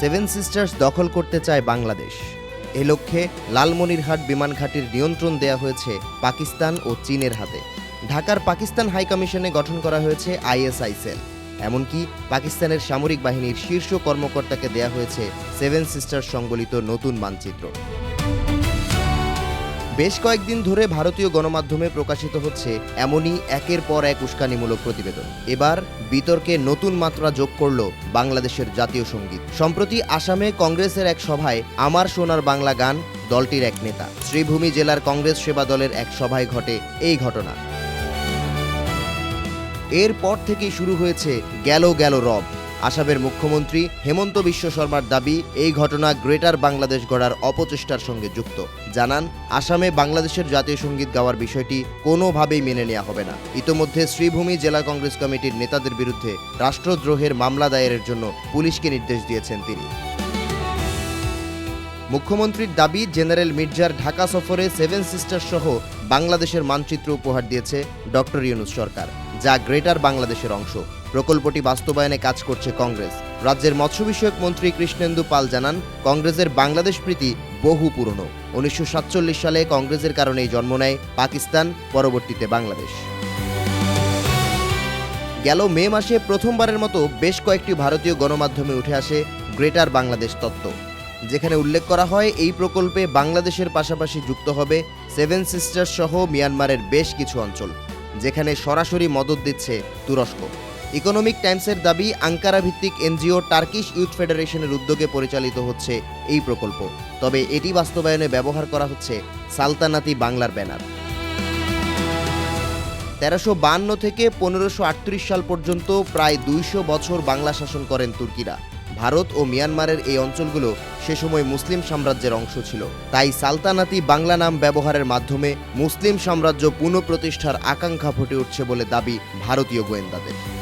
Seven sisters দখল করতে চায় বাংলাদেশ। এ লক্ষ্যে লালমনিরহাট বিমান ঘাঁটির নিয়ন্ত্রণ দেয়া হয়েছে পাকিস্তান ও চীনের হাতে। ঢাকার পাকিস্তান হাইকমিশনে গঠন করা হয়েছে আইএসআই সেল এমনকি পাকিস্তানের সামরিক বাহিনীর শীর্ষ কর্মকর্তাকে দেয়া হয়েছে সেভেন সিস্টার্স সংবলিত নতুন মানচিত্র। বেশ কয়েকদিন ধরে ভারতীয় গণমাধ্যমে প্রকাশিত হচ্ছে এমনই একের পর এক উস্কানিমূলক প্রতিবেদন। এবার বিতর্কে নতুন মাত্রা যোগ করল বাংলাদেশের জাতীয় সংগীত। সম্প্রতি আসামে কংগ্রেসের এক সভায় আমার সোনার বাংলা গান দলটির এক নেতা। শ্রীভূমি জেলার কংগ্রেস সেবা দলের এক সভায় ঘটে এই ঘটনা। এরপর থেকেই শুরু হয়েছে গেল গেল রব। আসামের মুখ্যমন্ত্রী হেমন্ত বিশ্ব শর্মার দাবি, এই ঘটনা গ্রেটার বাংলাদেশ গড়ার অপচেষ্টার সঙ্গে যুক্ত। জানান, আসামে বাংলাদেশের জাতীয় সংগীত গাওয়ার বিষয়টি কোনোভাবেই মেনে নেওয়া হবে না। ইতোমধ্যে শ্রীভূমি জেলা কংগ্রেস কমিটির নেতাদের বিরুদ্ধে রাষ্ট্রদ্রোহের মামলা দায়েরের জন্য পুলিশকে নির্দেশ দিয়েছেন তিনি। মুখ্যমন্ত্রীর দাবি, জেনারেল মির্জার ঢাকা সফরে সেভেন সিস্টার সহ বাংলাদেশের মানচিত্র উপহার দিয়েছে ডক্টর ইউনুস সরকার। যা গ্রেটার বাংলাদেশের অংশ। প্রকল্পটি বাস্তবায়নে কাজ করছে কংগ্রেস। রাজ্যের মৎস্য বিষয়ক মন্ত্রী কৃষ্ণেন্দু পাল জানান, কংগ্রেসের বাংলাদেশ প্রীতি বহু পুরনো। উনিশশো সাতচল্লিশ সালে কংগ্রেসের কারণেই জন্ম নেয় পাকিস্তান, পরবর্তীতে বাংলাদেশ। গেল মে মাসে প্রথমবারের মতো বেশ কয়েকটি ভারতীয় গণমাধ্যমে উঠে আসে গ্রেটার বাংলাদেশ তত্ত্ব। যেখানে উল্লেখ করা হয়, এই প্রকল্পে বাংলাদেশের পাশাপাশি যুক্ত হবে সেভেন সিস্টার্স সহ মিয়ানমারের বেশ কিছু অঞ্চল। যেখানে সরাসরি মদত দিচ্ছে তুরস্ক। ইকোনমিক টাইমসের দাবি আঙ্কারা ভিত্তিক এনজিও টার্কিশ ইউথ ফেডারেশনের উদ্যোগে পরিচালিত হচ্ছে এই প্রকল্প। তবে এটি বাস্তবায়নে ব্যবহার করা হচ্ছে সালতানাতি বাংলার ব্যানার। তেরোশো বান্ন থেকে পনেরোশো সাল পর্যন্ত প্রায় দুইশো বছর বাংলা শাসন করেন তুর্কিরা। ভারত ও মিয়ানমারের এই অঞ্চলগুলো সে সময় মুসলিম সাম্রাজ্যের অংশ ছিল। তাই সালতানাতি বাংলা নাম ব্যবহারের মাধ্যমে মুসলিম সাম্রাজ্য পুনঃপ্রতিষ্ঠার আকাঙ্ক্ষা ফুটে উঠছে বলে দাবি ভারতীয় গোয়েন্দাদের।